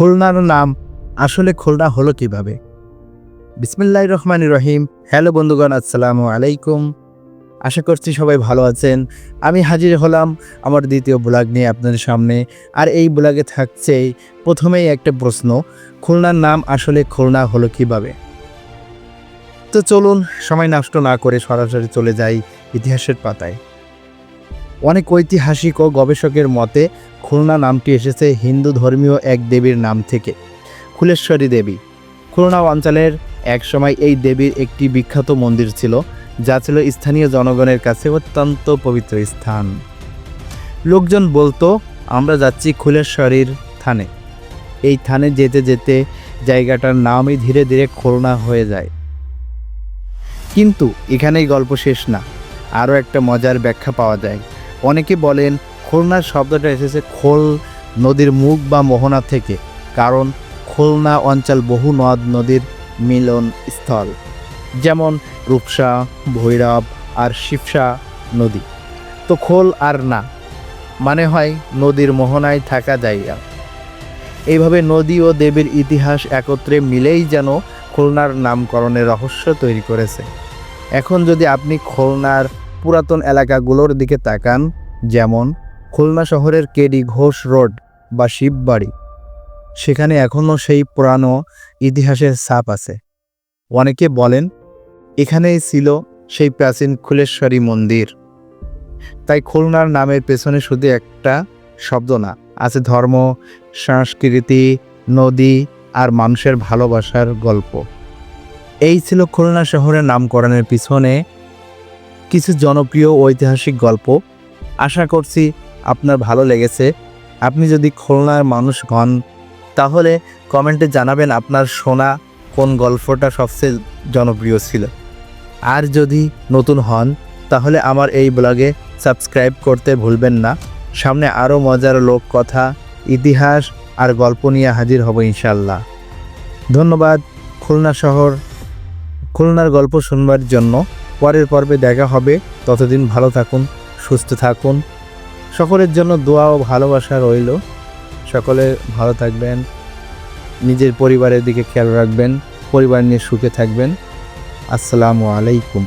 খুলনার নাম আসলে খুলনা হলো কীভাবে? বিসমিল্লাহ রহমান রহিম। হ্যালো বন্ধুগণ, আসসালামু আলাইকুম। আশা করছি সবাই ভালো আছেন। আমি হাজির হলাম আমার দ্বিতীয় ব্লগ নিয়ে আপনাদের সামনে। আর এই ব্লগে থাকছে প্রথমেই একটা প্রশ্ন, খুলনার নাম আসলে খুলনা হলো কীভাবে? তো চলুন, সময় নষ্ট না করে সরাসরি চলে যাই ইতিহাসের পাতায়। অনেক ঐতিহাসিক ও গবেষকের মতে, খুলনা নামটি এসেছে হিন্দু ধর্মীয় এক দেবীর নাম থেকে, খুলেশ্বরী দেবী। খুলনা অঞ্চলের একসময় এই দেবীর একটি বিখ্যাত মন্দির ছিল, যা ছিল স্থানীয় জনগণের কাছে অত্যন্ত পবিত্র স্থান। লোকজন বলতো, আমরা যাচ্ছি খুলেশ্বরীর থানে। এই থানে যেতে যেতে জায়গাটার নামই ধীরে ধীরে খুলনা হয়ে যায়। কিন্তু এখানেই গল্প শেষ না। আরও একটা মজার ব্যাখ্যা পাওয়া যায়। অনেকে বলেন খুলনার শব্দটা এসেছে খোল নদীর মুখ বা মোহনা থেকে, কারণ খুলনা অঞ্চল বহু নদ নদীর মিলন স্থল, যেমন রূপসা, ভৈরব আর শিবসা নদী। তো খোল আর না মানে হয় নদীর মোহনায় থাকা জায়গা। এইভাবে নদী ও দেবীর ইতিহাস একত্রে মিলেই যেন খুলনার নামকরণের রহস্য তৈরি করেছে। এখন যদি আপনি খুলনার পুরাতন এলাকাগুলোর দিকে তাকান, যেমন খুলনা শহরের কেডি ঘোষ রোড বা শিববাড়ি। সেখানে এখনও সেই পুরানো ইতিহাসের ছাপ আছে। অনেকে বলেন, এখানেই ছিল সেই প্রাচীন খুলেশ্বরী মন্দির। তাই খুলনার নামের পেছনে শুধু একটা শব্দ না, আছে ধর্ম, সংস্কৃতি, নদী আর মানুষের ভালোবাসার গল্প। এই ছিল খুলনা শহরের নামকরণের পিছনে কিছু জনপ্রিয় ঐতিহাসিক গল্প। আশা করছি আপনার ভালো লেগেছে। আপনি যদি খুলনার মানুষ হন, তাহলে কমেন্টে জানাবেন আপনার শোনা কোন গল্পটা সবচেয়ে জনপ্রিয় ছিল। আর যদি নতুন হন, তাহলে আমার এই ব্লগে সাবস্ক্রাইব করতে ভুলবেন না। সামনে আরও মজার লোক কথা, ইতিহাস আর গল্প নিয়ে হাজির হব ইনশাল্লাহ ধন্যবাদ খুলনা শহর। খুলনার গল্প শুনবার জন্য। পরের পর্বে দেখা হবে। ততদিন ভালো থাকুন, সুস্থ থাকুন। সকলের জন্য দোয়া ও ভালোবাসা রইল। সকলে ভালো থাকবেন, নিজের পরিবারের দিকে খেয়াল রাখবেন, পরিবার নিয়ে সুখে থাকবেন। আসসালামু আলাইকুম।